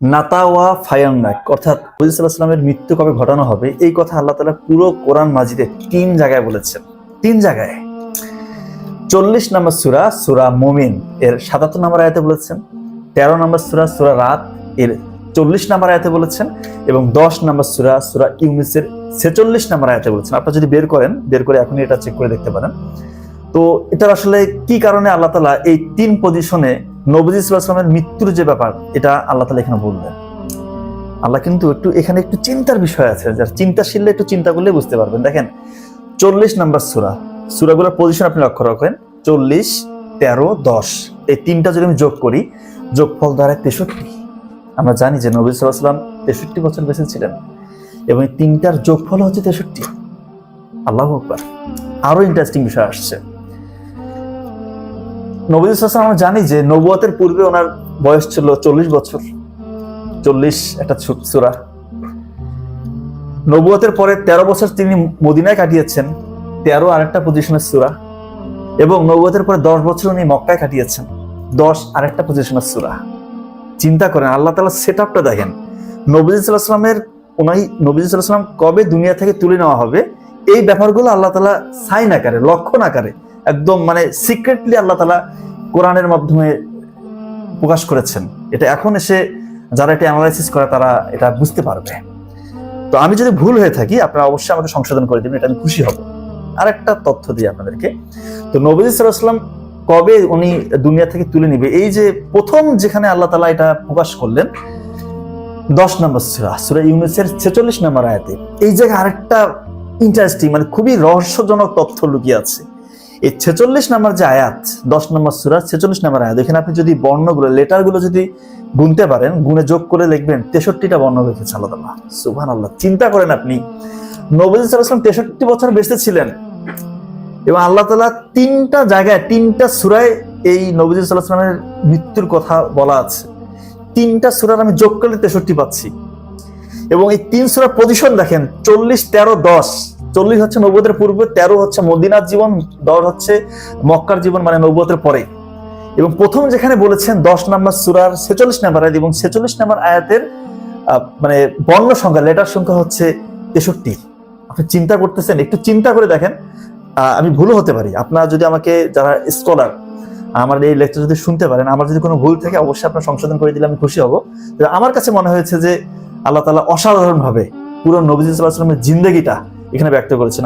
নাতাওয়া ফায়ান্নাক অর্থাৎ নবীলামের মৃত্যু কবে ঘটানো হবে, এই কথা আল্লাহ তালা পুরো কোরআন মাজিদে তিন জায়গায় বলেছেন। তিন জায়গায়। চল্লিশ নম্বর সুরা সুরা মোমিন, এর সাতাত্তর নম্বর আয়তে বলেছেন, তেরো নম্বর সুরা সুরা রাত, এর চল্লিশ নম্বর আয়তে বলেছেন, এবং দশ নম্বর সুরা সুরা ইউনিসের ছেচল্লিশ নম্বর আয়তে বলেছেন। আপনারা যদি বের করেন, বের করে এখনই এটা চেক করে দেখতে পারেন। তো এটার আসলে কি কারণে আল্লাহ তালা এই তিন পজিশনে নবজি ইসলামের মৃত্যুর যে ব্যাপার, এটা আল্লাহ তালা এখানে বললেন। আল্লাহ কিন্তু একটু, এখানে একটু চিন্তার বিষয় আছে, যার চিন্তাশীল একটু চিন্তা করলে বুঝতে পারবেন। দেখেন, চল্লিশ নাম্বার সুরা, সুরাগুলোর পজিশন আপনি লক্ষ্য রাখেন, চল্লিশ, তেরো, দশ। এই তিনটা যদি আমি যোগ করি, যোগফল দাঁড়ায় তেষট্টি। আমরা জানি যে নবী সাল্লাম তেষট্টি বছর বেঁচে ছিলেন, এবং এই তিনটার যোগফল হচ্ছে তেষট্টি। আল্লাহ আকবার। আরও ইন্টারেস্টিং বিষয় আসছে। নবী সাল্লাম আমরা জানি যে নবুয়তের পূর্বে ওনার বয়স ছিল চল্লিশ বছর। চল্লিশ একটা সুরা। নবুয়তের পরে তেরো বছর তিনি মদিনায় কাটিয়েছেন, তেরো আরেকটা পজিশনের সুরা। এবং নবুয়তের পরে দশ বছর উনি মক্কায় কাটিয়েছেন, দশ আরেকটা পজিশনের সুরা। চিন্তা করেন, আল্লাহ তালা সেট আপটা দেখেন। নবীজ সাল্লাহামের ওনাই নবীজ কবে দুনিয়া থেকে তুলে নেওয়া হবে, এই ব্যাপারগুলো আল্লাহ তালা সাইন আকারে লক্ষণ আকারে একদম মানে সিক্রেটলি আল্লাহ তালা কোরআনের মাধ্যমে প্রকাশ করেছেন। এটা এখন এসে যারা এটা অ্যানালাইসিস করে তারা এটা বুঝতে পারবে। তো আমি যদি ভুল হয়ে থাকি, আপনারা অবশ্যই আমাকে সংশোধন করে দেবেন, এটা আমি খুশি হব। আর একটা তথ্য দিই আপনাদেরকে। তো নবী সাল্লাম কবে উনি দুনিয়া থেকে তুলে নিবে? এই যে প্রথম যেখানে আল্লাহ তালা এটা প্রকাশ করলেন, দশ নম্বর সুরা সুরা ইউনুসের ছেচল্লিশ নম্বর আয়াতে। এই জায়গায় আরেকটা ইন্টারেস্টিং মানে খুবই রহস্যজনক তথ্য লুকিয়ে আছে। এই ছেচল্লিশ নম্বর যে আয়াত, দশ নম্বর সুরা ছেচল্লিশ নম্বর আয়াত, এখানে আপনি যদি বর্ণগুলো, লেটারগুলো যদি গুনতে পারেন গুনে যোগ করে লিখবেন, তেষট্টিটা বর্ণ রেখেছে আল্লাহ তালা সুবহান আল্লাহ চিন্তা করেন আপনি। নবী তেষট্টি বছর বেঁচে ছিলেন। এবং আল্লাহ তালা তিনটা জায়গায়, তিনটা সুরায় এই নবীজ মৃত্যুর কথা বলা আছে। তিনটা সুরার আমি যোগ করলে তেষট্টি পাচ্ছি। এবং এই তিন সুরার পজিশন দেখেন, চল্লিশ, তেরো, দশ। চল্লিশ হচ্ছে নব্বতের পূর্বে, তেরো হচ্ছে মদিনার জীবন, দশ হচ্ছে মক্কার জীবন মানে নব্বতের পরে। এবং প্রথম যেখানে বলেছেন, দশ নাম্বার সুরার ছেচল্লিশ নাম্বার আয়াত এবং ছেচল্লিশ নাম্বার আয়াতের মানে বর্ণ সংখ্যা লেটার সংখ্যা হচ্ছে তেষট্টি। আপনি চিন্তা করতেছেন, একটু চিন্তা করে দেখেন। আমি ভুলও হতে পারি। আপনারা যদি আমাকে, যারা স্কলার আমার এই লেকচার যদি শুনতে পারেন, আমার যদি কোনো ভুল থাকে, অবশ্যই আপনার সংশোধন করে দিলে আমি খুশি হব। আমার কাছে মনে হয়েছে যে আল্লাহ তালা অসাধারণভাবে পুরো নবীজ সাল্লাহামের জিন্দগিটা এখানে ব্যক্ত করেছেন।